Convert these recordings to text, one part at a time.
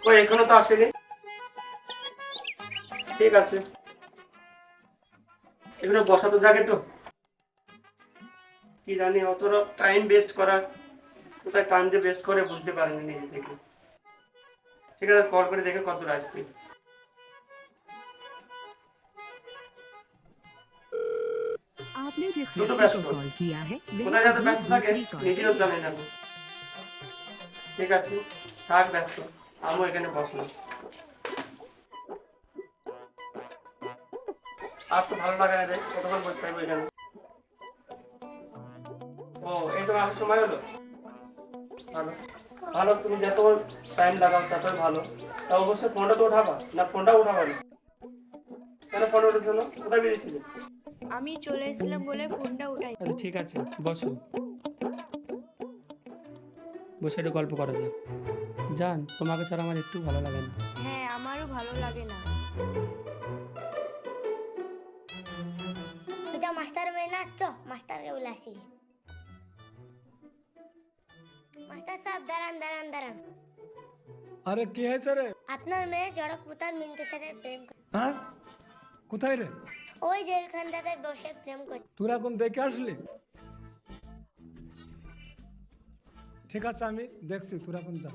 ও এখনো তো আসেনি ঠিক আছে এখানে বসা তো যাক একটু কি জানি অতটা টাইম ওয়েস্ট করা কোথায় টাইম যে ওয়েস্ট করে বুঝতে পারিনি নিজে থেকে ঠিক আছে কল করে দেখে কত আসছে आपने जिस तो तो व्यक्ति व्यस्त को हो। कॉल किया है वह কোথায় যাতে अभी ব্যস্ত থাকে दूसरी कॉल নিজেও জানে না ঠিক আছে থাক ব্যস্ত আমিও এখানে বসলাম। আর তো ভালো লাগে না রে কতক্ষণ বসে থাকব এখানে? ও এই তো আমার সময় হলো। ভালো। ভালো তুমি যত টাইম লাগাও ততই ভালো। তা অবশ্যই ফোনটা তো উঠাবা না ফোনটা উঠাবা না। কেন ফোন উঠেছো না কোথায় বেরিয়েছিলে? আমি চলে এসেছিলাম বলে ফোনটা উঠাই। আচ্ছা ঠিক আছে বসো। বসে একটু গল্প করা যাক। জান তোমাকে ছাড়া আমার একটু ভালো লাগে না। হ্যাঁ আমারও ভালো লাগে না। এটা মাস্টার মেয়ে না চ মাস্টারকে বলে আসি। মাস্টার সাহেব দাঁড়ান দাঁড়ান দাঁড়ান। আরে কি হয়েছে রে? আপনার মেয়ে জড়ক পুতার মিন্টুর সাথে প্রেম করে হ্যাঁ? কোথায় রে? ওই যে এখানটাতে বসে প্রেম করে তোরা এখন দেখে আসলি? ঠিক আছে আমি দেখছি তোরা এখন যা।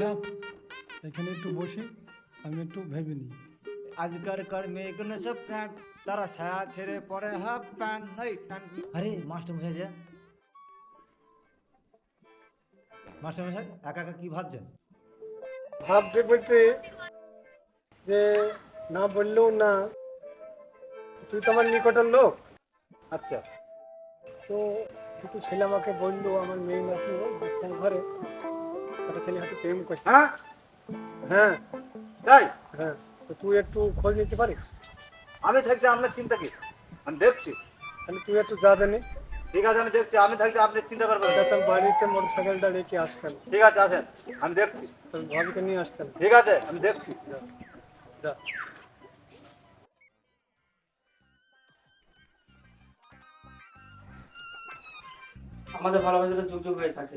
যাক এখানে একটু বসি আমি একটু ভেবে নিই। আজকালকার মেয়েগুলো সব প্যান্ট তারা ছায়া ছেড়ে পরে হাফ প্যান্ট নই প্যান্ট। আরে মাস্টার মশাই যে মাস্টার মশাই একা একা কি ভাবছেন? ভাবতে বলতে যে না বললেও না তুই তো আমার নিকটের লোক। আচ্ছা। তো কিছু ছেলে আমাকে বলল আমার মেয়ে নাকি ঘরে। একটা ছেলে হাতে প্রেম করছে। হ্যাঁ? হ্যাঁ। তাই? হ্যাঁ। তো তুই একটু খোঁজ নিতে পারিস? আমি থাকতে আপনার চিন্তা কি? আমি দেখছি। তাহলে তুই একটু যা দেনি। ঠিক আছে আমি দেখছি। আমি থাকতে আপনি চিন্তা করবেন না। বাড়িতে মোটর সাইকেলটা রেখে আসতেন ঠিক আছে আসেন। আমি দেখছি। ভাবিকে নিয়ে আসতেন ঠিক আছে আমি দেখছি। যা। আমাদের ভালোবাসাটা যুগ যুগ হয়ে থাকে।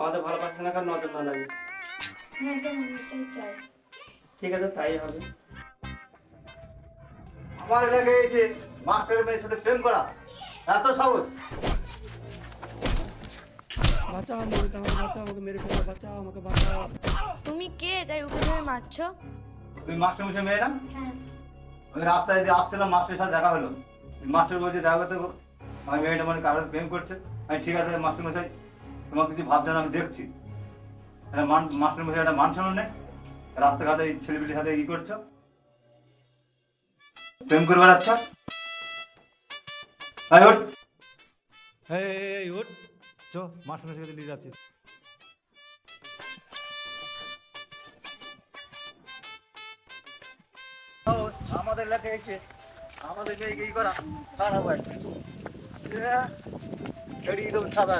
আমাদের ভালোবাসা না কার নজর না লাগে। ঠিক আছে তাই হবে। আমার এলাকায় এসে মাস্টারের মেয়ের সাথে প্রেম করা। এত সহজ বাঁচাও মরিতে আমাকে বাঁচাও আমাকে মেরে ফেলো বাঁচাও আমাকে বাঁচাও। তুমি কে? তাই ওকে ধরে মারছো? তুমি মাস্টার মশাই মেয়ে না আমি রাস্তায় দিয়ে আসছিলাম মাস্টারের সাথে দেখা হলো। মাস্টার বলছে দেখা করতে আমার মেয়েটা মানে কারোর প্রেম করছে। আমি ঠিক আছে মাস্টার মশাই তোমার কিছু ভাবছ না আমি দেখছি। মান মাস্টার মশাই একটা মান শোনো নেই রাস্তাঘাটে এই ছেলেপিলের সাথে কি করছ। প্রেম করে বেড়াচ্ছ এই ওঠ। এই ওঠ। চ মাস্টার কাছে নিয়ে যাচ্ছি। আমাদের এলাকায় এসে আমাদের মেয়েকে ই করা খারাপ হয় দেবো সাদা।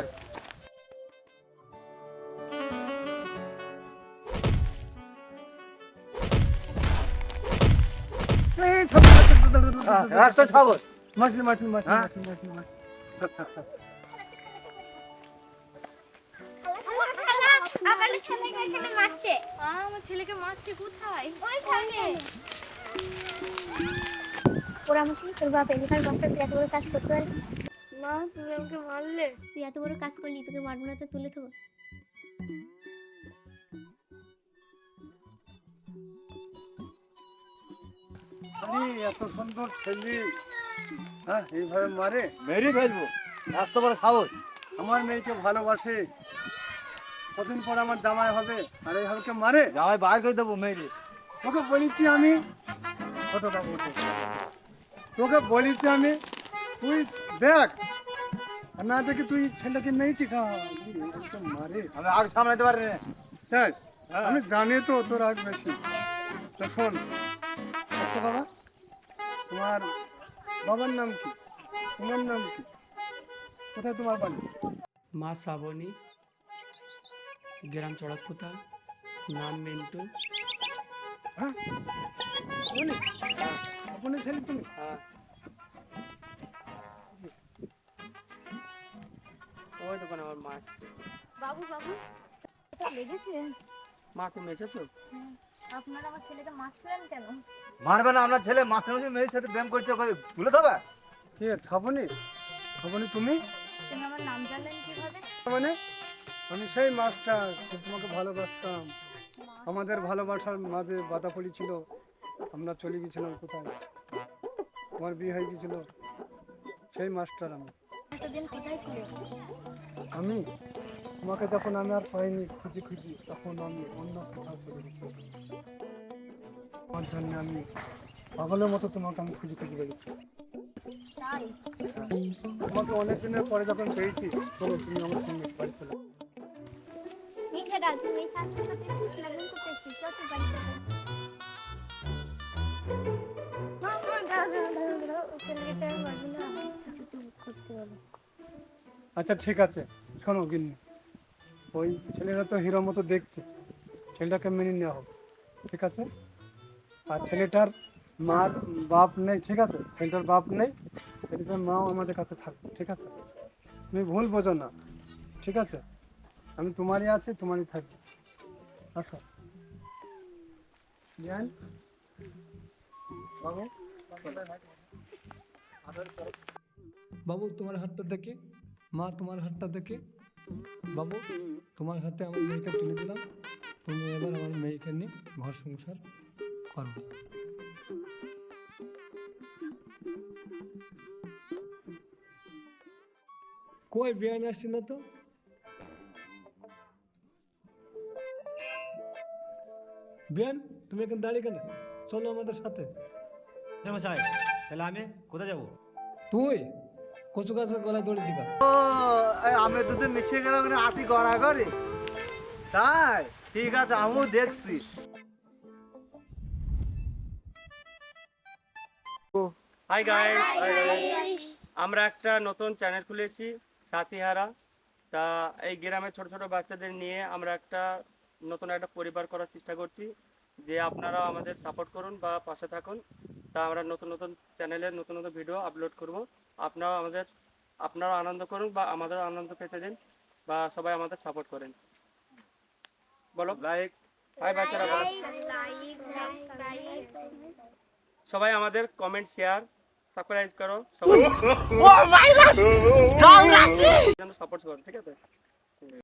রাস্তা ছাগল আমার ছেলেকে মারছে কোথায় ওরা আমাকে তোর বাপ কষ্ট এত বড় কাজ করতে পারলি মা তুমি আমাকে মারলে তুই এত বড় কাজ করলি তোকে মারবো না তো তুলে থবো এত সুন্দর ছেলে। হ্যাঁ এইভাবে মারে। মেরি ফেলব। এত বড় সাহস। আমার মেয়েকে ভালোবাসে। কদিন পর আমার জামাই হবে আর এইভাবে কে মারে? জামাই বার করে দেবো মেরি তোকে বলেছি আমি ছোট বাবু তোকে বলেছি আমি তুই দেখ। আর না দেখি তুই ছেলেকে নেইছি খা। মারে। আমি আগে সামলাতে পারি না। দেখ আমি জানি তো তোর আগ বেশি। তো শোন বাবা তোমার বাবার নাম কি? তোমার নাম কি? কোথায় তোমার বাড়ি? মা শ্রাবণী গ্রাম চড়কপুতা নাম মিন্টু। হ্যাঁ? আপনি আপনি ছেলে তুমি? হ্যাঁ। ওই দোকানে আমার মা বাবু বাবু মা এসেছ আপনারা আমার ছেলেকে মারছিলেন কেন? মারবে না আপনার ছেলে মাস্টারমশাই মেয়ের সাথে প্রেম করছে ওকে তুলে দেবে কে ছাবনি ছাবনি তুমি? তুমি আমার নাম জানলেন কীভাবে? মানে? আমি সেই মাস্টার যে তোমাকে ভালোবাসতাম। আমাদের ভালোবাসার মাঝে বাধা পড়ি ছিল। আমরা চলে গেছিলাম কোথায়? আমার বিয়ে হয়ে গেছিল। সেই মাস্টার আমি। এতদিন কোথায় ছিলে? আমি? তোমাকে যখন আমি আর পাইনি খুঁজি খুঁজি তখন আমি অন্য কোথাও চলে গেছি। আমার জন্য আমি পাগলের মতো তোমাকে আমি খুঁজি খুঁজি বেরিয়েছি তোমাকে অনেক দিনের পরে যখন পেয়েছি চলো তুমি আমার সঙ্গে হবে। আচ্ছা ঠিক আছে। শোনো গিন্নি ওই ছেলেটা তো হিরো মতো দেখতে। ছেলেটাকে মেনে নেওয়া হোক, ঠিক আছে? আর ছেলেটার মার বাপ নেই, ঠিক আছে? ছেলেটার বাপ নেই, ছেলেটার মাও আমাদের কাছে থাকবে, ঠিক আছে? তুমি ভুল বোঝো না, ঠিক আছে? আমি তোমারই আছি, তোমারই থাকবে। আচ্ছা জ্ঞান? বাবু? বাবু, তোমার হাতটা দেখে। মা, তোমার হাতটা দেখে। বাবু তোমার হাতে আমার মেয়েকে তুলে দিলাম। তুমি এবার আমার মেয়েকে নিয়ে ঘর সংসার করো। কই বিয়ানে আসছি না তো? বিয়ান তুমি এখানে দাঁড়িয়ে কেন? চলো আমাদের সাথে। তাহলে আমি কোথায় যাব? তুই? কচু গাছের গলায় দড়ি দিকা ও আমি দুটো মিশিয়ে গেলাম মানে আটি গড়া করে তাই ঠিক আছে আমিও দেখছি। হাই গাইস আমরা একটা নতুন চ্যানেল খুলেছি সাথীহারা। তা এই গ্রামে ছোট ছোট বাচ্চাদের নিয়ে আমরা একটা নতুন একটা পরিবার করার চেষ্টা করছি যে আপনারা আমাদের সাপোর্ট করুন বা পাশে থাকুন। তা আমরা নতুন নতুন চ্যানেলে নতুন নতুন ভিডিও আপলোড করব। আপনারা আমাদের আপনারা আনন্দ করুন বা আমাদের আনন্দ পেতে দিন বা সবাই আমাদের সাপোর্ট করেন। বলো। লাইক হাই বাচ্চারা বলো। লাইক সাবস্ক্রাইব সবাই আমাদের কমেন্ট শেয়ার সাবস্ক্রাইব করো। সবাই যেন সাপোর্ট করো ঠিক আছে?